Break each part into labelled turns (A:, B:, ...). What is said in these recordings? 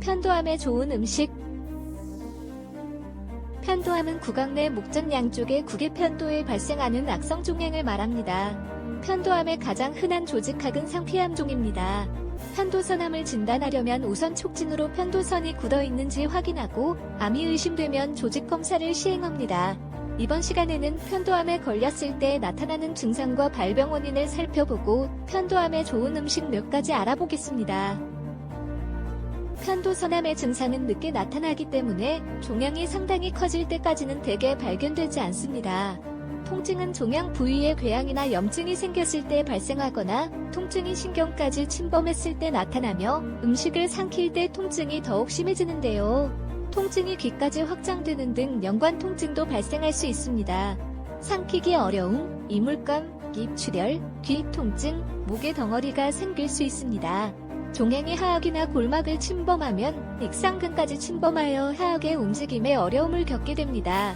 A: 편도암에 좋은 음식 편도암은 구강 내 목전 양쪽의 구개 편도에 발생하는 악성 종양을 말합니다. 편도암의 가장 흔한 조직학은 상피암종입니다. 편도선암을 진단하려면 우선 촉진으로 편도선이 굳어 있는지 확인하고 암이 의심되면 조직 검사를 시행합니다. 이번 시간에는 편도암에 걸렸을 때 나타나는 증상과 발병 원인을 살펴보고 편도암에 좋은 음식 몇 가지 알아보겠습니다. 편도선암의 증상은 늦게 나타나기 때문에 종양이 상당히 커질 때까지는 대개 발견되지 않습니다. 통증은 종양 부위에 궤양이나 염증이 생겼을 때 발생하거나 통증이 신경까지 침범했을 때 나타나며 음식을 삼킬 때 통증이 더욱 심해지는데요. 통증이 귀까지 확장되는 등 연관 통증도 발생할 수 있습니다. 삼키기 어려움, 이물감, 입 출혈, 귀 통증, 목의 덩어리가 생길 수 있습니다. 종양이 하악이나 골막을 침범하면 익상근까지 침범하여 하악의 움직임에 어려움을 겪게 됩니다.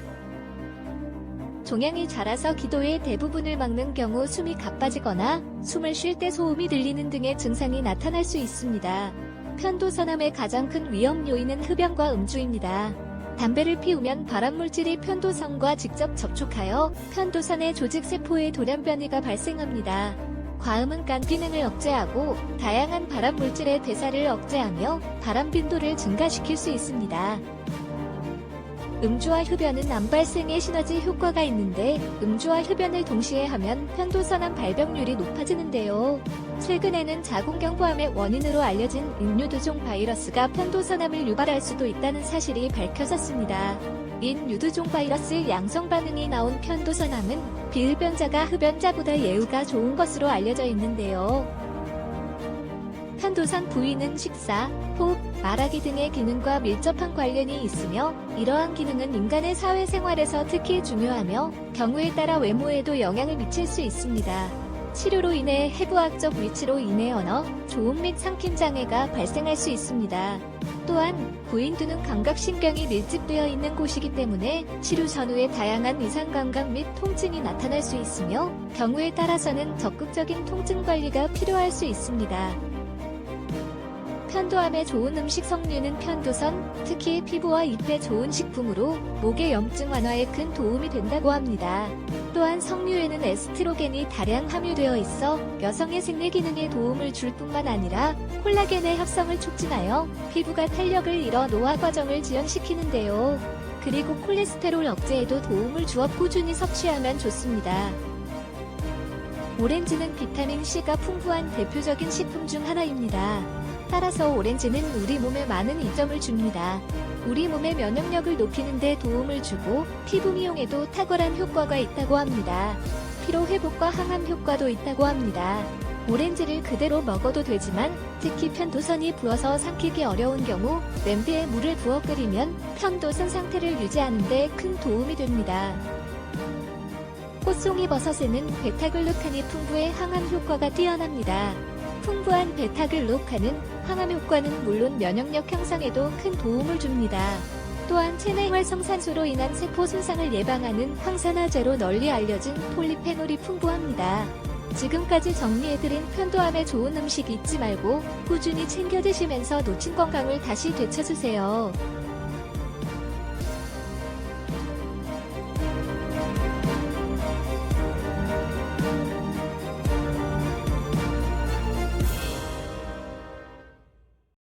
A: 종양이 자라서 기도의 대부분을 막는 경우 숨이 가빠지거나 숨을 쉴 때 소음이 들리는 등의 증상이 나타날 수 있습니다. 편도선암의 가장 큰 위험 요인은 흡연과 음주입니다. 담배를 피우면 발암물질이 편도선과 직접 접촉하여 편도선의 조직세포에 돌연변이가 발생합니다. 과음은 간 기능을 억제하고 다양한 발암 물질의 대사를 억제하며 발암 빈도를 증가시킬 수 있습니다. 음주와 흡연은 암 발생에 시너지 효과가 있는데 음주와 흡연을 동시에 하면 편도선암 발병률이 높아지는데요. 최근에는 자궁경부암의 원인으로 알려진 인유두종 바이러스가 편도선암을 유발할 수도 있다는 사실이 밝혀졌습니다. 인 유두종 바이러스 양성 반응이 나온 편도선암은 비흡연자가 흡연자보다 예후가 좋은 것으로 알려져 있는데요. 편도선 부위는 식사, 호흡, 말하기 등의 기능과 밀접한 관련이 있으며 이러한 기능은 인간의 사회생활에서 특히 중요하며 경우에 따라 외모에도 영향을 미칠 수 있습니다. 치료로 인해 해부학적 위치로 인해 언어, 조음 및 삼킴 장애가 발생할 수 있습니다. 또한 부인두는 감각신경이 밀집되어 있는 곳이기 때문에 치료 전후에 다양한 이상 감각 및 통증이 나타날 수 있으며 경우에 따라서는 적극적인 통증 관리가 필요할 수 있습니다. 편도암에 좋은 음식 석류는 편도선, 특히 피부와 잎에 좋은 식품으로 목의 염증 완화에 큰 도움이 된다고 합니다. 또한 석류에는 에스트로겐이 다량 함유되어 있어 여성의 생리 기능에 도움을 줄 뿐만 아니라 콜라겐의 합성을 촉진하여 피부가 탄력을 잃어 노화 과정을 지연시키는데요. 그리고 콜레스테롤 억제에도 도움을 주어 꾸준히 섭취하면 좋습니다. 오렌지는 비타민C가 풍부한 대표적인 식품 중 하나입니다. 따라서 오렌지는 우리 몸에 많은 이점을 줍니다. 우리 몸의 면역력을 높이는 데 도움을 주고 피부 미용에도 탁월한 효과가 있다고 합니다. 피로 회복과 항암 효과도 있다고 합니다. 오렌지를 그대로 먹어도 되지만 특히 편도선이 부어서 삼키기 어려운 경우 냄비에 물을 부어 끓이면 편도선 상태를 유지하는 데 큰 도움이 됩니다. 꽃송이 버섯에는 베타글루칸이 풍부해 항암 효과가 뛰어납니다. 풍부한 베타글루칸은 항암 효과는 물론 면역력 형성에도 큰 도움을 줍니다. 또한 체내 활성산소로 인한 세포 손상을 예방하는 항산화제로 널리 알려진 폴리페놀이 풍부합니다. 지금까지 정리해드린 편도암에 좋은 음식 잊지 말고 꾸준히 챙겨 드시면서 놓친 건강을 다시 되찾으세요.